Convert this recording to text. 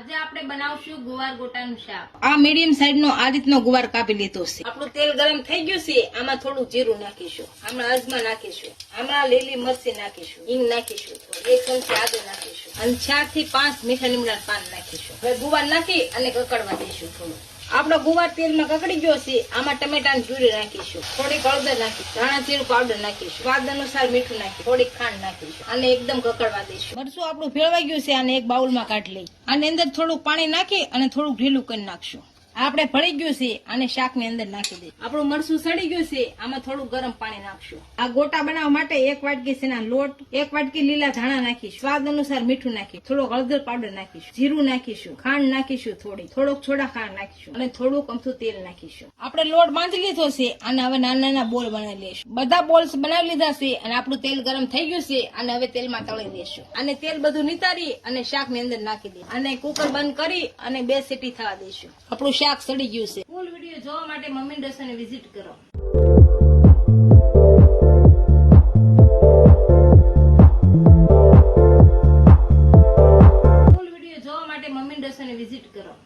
આજે આપણે બનાવશું ગુવાર ગોટાનું શાક. આ મીડિયમ સાઈઝ નો આ રીતનો ગુવાર કાપી લીધો છે. આપણું તેલ ગરમ થઈ ગયું છે આમાં થોડું જીરું નાખીશું. હમણાં અજમા નાખીશું. હમણાં લીલી મરચી નાખીશું. હિંગ નાખીશું. એક ચમચી આદુ નાખીશું. અને ચારથી પાંચ મીઠા લીમડા પાન નાખીશું. હવે ગુવાર નાખી અને કકડવા દઈશું થોડું. આપણો ગુવાર તેલમાં કકડી ગયો છે, આમાં ટમેટાની પ્યુરી નાખીશું, થોડીક હળદર નાખીશું, ધાણા જીરું પાવડર નાખીશું, સ્વાદ અનુસાર મીઠું નાખીશું, થોડીક ખાંડ નાખીશું અને એકદમ કકડવા દઈશું. મરચું આપણું ભેળવાઈ ગયું છે અને એક બાઉલમાં કાઢી લઈ આની અંદર થોડું પાણી નાખી અને થોડું ઢીલું કરી નાખશું. આપણે ભળી ગયું છે અને શાકની અંદર નાખી દઈએ. આપણું મરસું સડી ગયું છે આમાં થોડું ગરમ પાણી નાખશું. આ ગોટા બનાવવા માટે એક વાટકી સેના લોટ એક વાટકી લીલા ધાણા નાખીશું. સ્વાદ અનુસાર મીઠું નાખી થોડો હળદર પાવડર નાખીશું. જીરું નાખીશું. ખાંડ નાખીશું થોડી. થોડોક છોડા ખાંડ નાખીશું. અને થોડુંક અમથું તેલ નાખીશું. આપણે લોટ બાંધી લીધો છે અને હવે નાના નાના બોલ બનાવી લઈશું. બધા બોલ્સ બનાવી લીધા છે અને આપણું તેલ ગરમ થઈ ગયું છે અને હવે તેલમાં તળી દઈશું. અને તેલ બધું નિતારી અને શાકની અંદર નાખી દે અને કુકર બંધ કરી અને બે સીટી થવા દઈશું. આપણું શાક સડી ગયું છે. ફૂલ વીડિયો જોવા માટે મમ્મી રસોઈને વિઝિટ કરો. ફૂલ વીડિયો જોવા માટે મમ્મી રસોઈને વિઝિટ કરો.